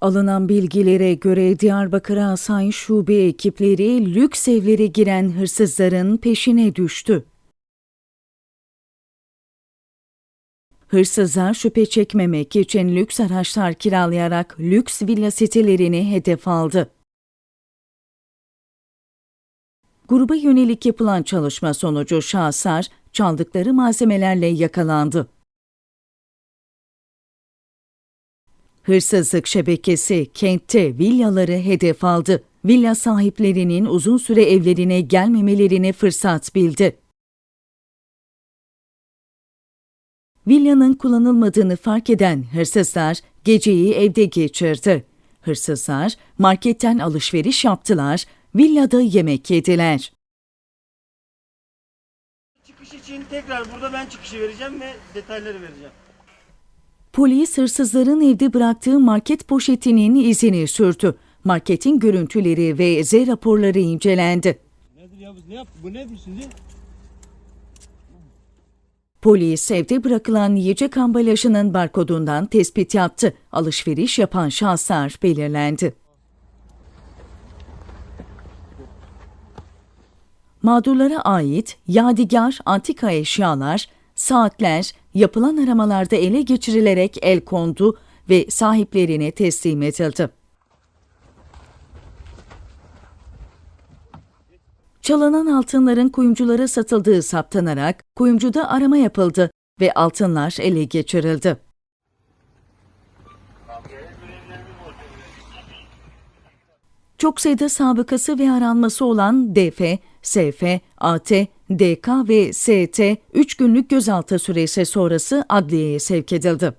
Alınan bilgilere göre Diyarbakır Asayiş Şube ekipleri lüks evlere giren hırsızların peşine düştü. Hırsızlar şüphe çekmemek için lüks araçlar kiralayarak lüks villa sitelerini hedef aldı. Gruba yönelik yapılan çalışma sonucu şahıslar çaldıkları malzemelerle yakalandı. Hırsızlık şebekesi kentte villaları hedef aldı. Villa sahiplerinin uzun süre evlerine gelmemelerine fırsat bildi. Villanın kullanılmadığını fark eden hırsızlar geceyi evde geçirdi. Hırsızlar marketten alışveriş yaptılar, villada yemek yediler. Çıkış için tekrar burada ben çıkışı vereceğim ve detayları vereceğim. Polis hırsızların evde bıraktığı market poşetinin izini sürdü. Marketin görüntüleri ve Z raporları incelendi. Nedir ya bu ne yap? Bu nedir şimdi? Polis evde bırakılan yiyecek ambalajının barkodundan tespit yaptı. Alışveriş yapan şahıslar belirlendi. Mağdurlara ait yadigar antika eşyalar, saatler yapılan aramalarda ele geçirilerek el kondu ve sahiplerine teslim edildi. Çalınan altınların kuyumculara satıldığı saptanarak kuyumcuda arama yapıldı ve altınlar ele geçirildi. Çok sayıda sabıkası ve aranması olan DF, SF, AT, DK ve ST 3 günlük gözaltı süresi sonrası adliyeye sevk edildi.